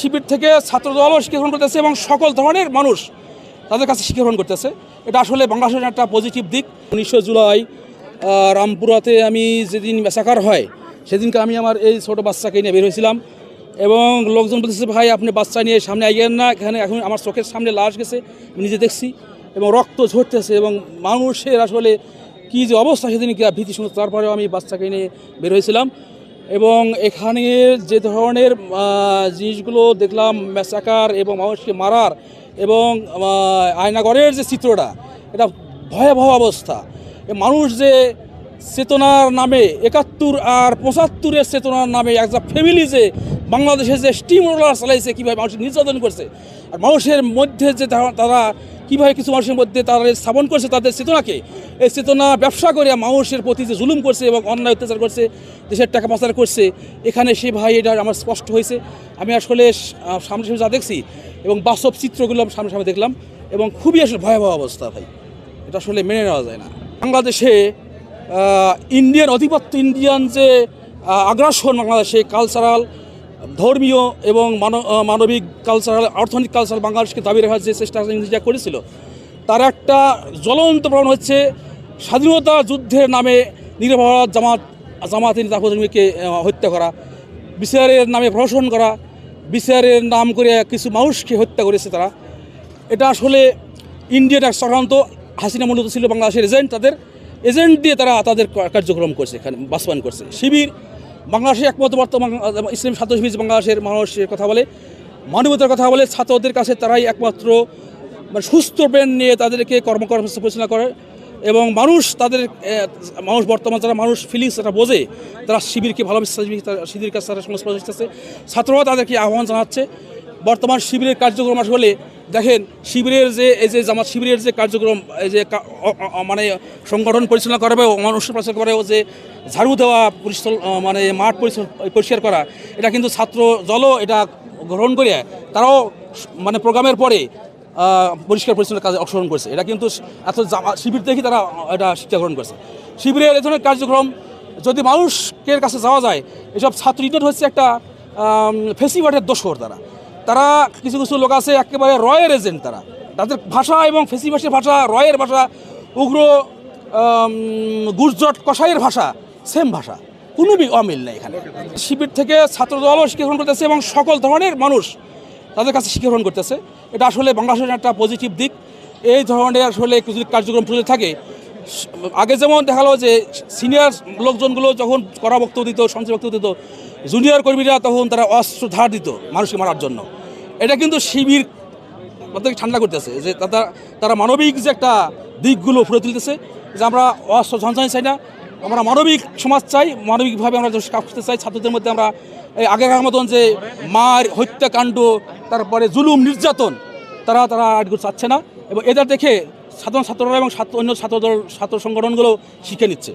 শিবির থেকে ছাত্রদলও শিক্ষা গ্রহণ করতেছে এবং সকল ধরনের মানুষ তাদের কাছে শিক্ষা গ্রহণ করতেছে। এটা আসলে বাংলাদেশের একটা পজিটিভ দিক। উনিশশো জুলাই রামপুরাতে আমি যেদিন মেসাকার হয়, সেদিনকে আমি আমার এই ছোট বাচ্চাকে নিয়ে বের হয়েছিলাম এবং লোকজন বলতেছে, ভাই, আপনি বাচ্চা নিয়ে সামনে আইয়েন না। এখানে এখন আমার চোখের সামনে লাশ গেছে, আমি নিজে দেখছি। এবং রক্ত ঝরতেছে এবং মানুষের আসলে কী যে অবস্থা সেদিনকে ভীতি শুনে তারপরেও আমি বাচ্চাকে নিয়ে বের হয়েছিলাম। এবং এখানে যে ধরনের জিনিসগুলো দেখলাম, ম্যাসাকার এবং মানুষকে মারার এবং আয়নাগরের যে চিত্রটা, এটা ভয়াবহ অবস্থা। মানুষ যে চেতনার নামে একাত্তর আর পঁচাত্তরের চেতনার নামে একটা ফ্যামিলি যে বাংলাদেশে যে স্টিম রোলার চালাইছে, কীভাবে মানুষের নির্যাতন করছে, আর মানুষের মধ্যে যে তারা- কীভাবে কিছু মানুষের মধ্যে তারা স্থাপন করছে, তাদের চেতনাকে, এই চেতনা ব্যবসা করে মানুষের প্রতি যে জুলুম করছে এবং অন্যায় অত্যাচার করছে, দেশের টাকা পাচার করছে, এখানে সে ভাই এটা আমার স্পষ্ট হয়েছে। আমি আসলে সামনে সামনে যা দেখছি এবং বাস্তব চিত্রগুলো আমি সামনে সামনে দেখলাম এবং খুবই আসলে ভয়াবহ অবস্থা ভাই। এটা আসলে মেনে নেওয়া যায় না। বাংলাদেশে ইন্ডিয়ান আধিপত্য ইন্ডিয়ান যে আগ্রাসন বাংলাদেশে কালচারাল ধর্মীয় এবং মানব- মানবিক কালচারাল অর্থনৈতিক কালচারাল বাংলাদেশকে দাবি রাখার যে চেষ্টা ইন্ডিয়া করেছিল, তার একটা জ্বলন্ত প্রমাণ হচ্ছে স্বাধীনতা যুদ্ধের নামে নিরপরাধ জামাত জামাতি নেতা কর্মীকে হত্যা করা, বিচারের নামে প্রহসন করা, বিচারের নাম করে কিছু মানুষকে হত্যা করেছে তারা। এটা আসলে ইন্ডিয়ান এক চক্রান্ত, হাসিনা মূলত ছিল বাংলাদেশের এজেন্ট তাদের। এজেন্ট দিয়ে তারা তাদের কার্যক্রম করছে এখানে, বাস্তবায়ন করছে। শিবির বাংলাদেশে একমাত্র বর্তমান ইসলাম শিবির বাংলাদেশের মানুষের কথা বলে, মানবতার কথা বলে, ছাত্রদের কাছে তারাই একমাত্র মানে সুস্থ ব্রেন নিয়ে তাদেরকে কর্মকর্ম পরিচালনা করে এবং মানুষ তাদের মানুষ বর্তমান যারা মানুষ ফিলিংস যারা বোঝে, তারা শিবিরকে ভালোবেসে শিবির- কাছে তারা সংস্পর্শ ছাত্ররা তাদেরকে আহ্বান জানাচ্ছে, বর্তমান শিবিরের কার্যক্রম আসলে দেখেন শিবিরের যে, এই যে জামাত শিবিরের যে কার্যক্রম, এই যে মানে সংগঠন পরিচালনা করা মানুষ প্রচার করে ও যে ঝাড়ু দেওয়া পরিচাল মানে মাঠ পরিষ্কার করা, এটা কিন্তু ছাত্র দলও এটা গ্রহণ করে, তারাও মানে প্রোগ্রামের পরে পরিষ্কার পরিচ্ছন্ন কাজে অংশগ্রহণ করছে। এটা কিন্তু এত শিবির থেকেই তারা এটা শিক্ষা গ্রহণ করছে। শিবিরের এ ধরনের কার্যক্রম, যদি মানুষের কাছে যাওয়া যায়, এসব ছাত্র ইউনিট হচ্ছে একটা ফেসিবাটের দোষর তারা। তারা কিছু কিছু লোক আছে, একেবারে রয়ের এজেন্ট তারা। তাদের ভাষা এবং ফেসিবাসের ভাষা, রয়ের ভাষা, উগ্র গুজরট কসাইয়ের ভাষা সেম ভাষা। কোনো অমিল নেই এখানে। শিবির থেকে ছাত্রদলও শিক্ষা গ্রহণ করতেছে এবং সকল ধরনের মানুষ তাদের কাছে শিক্ষা গ্রহণ করতেছে। এটা আসলে বাংলাদেশের একটা পজিটিভ দিক। এই ধরনের আসলে কিছু কার্যক্রম চলতে থাকে, আগে যেমন দেখাল যে সিনিয়র লোকজনগুলো যখন কড়া বক্তব্য দিত, সঞ্চয় বক্তব্য দিত জুনিয়র কর্মীরা তখন তারা অস্ত্র ধার দিত মানুষকে মারার জন্য। এটা কিন্তু শিবির তাদেরকে ঠান্ডা করতেছে যে তারা তারা মানবিক যে একটা দিকগুলো ফুটে তুলতেছে যে আমরা অস্ত্র ঝঞ্ঝানি চাই না, আমরা মানবিক সমাজ চাই, মানবিকভাবে আমরা কাজ করতে চাই, ছাত্রদের মধ্যে আমরা এই আগেকার মতন যে মার হত্যাকাণ্ড, তারপরে জুলুম, নির্যাতন, তারা তারা আটগুলো চাচ্ছে না এবং এদের দেখে সাধারণ ছাত্ররা এবং ছাত্র, অন্য ছাত্র দল ছাত্র সংগঠনগুলো শিখে নিচ্ছে।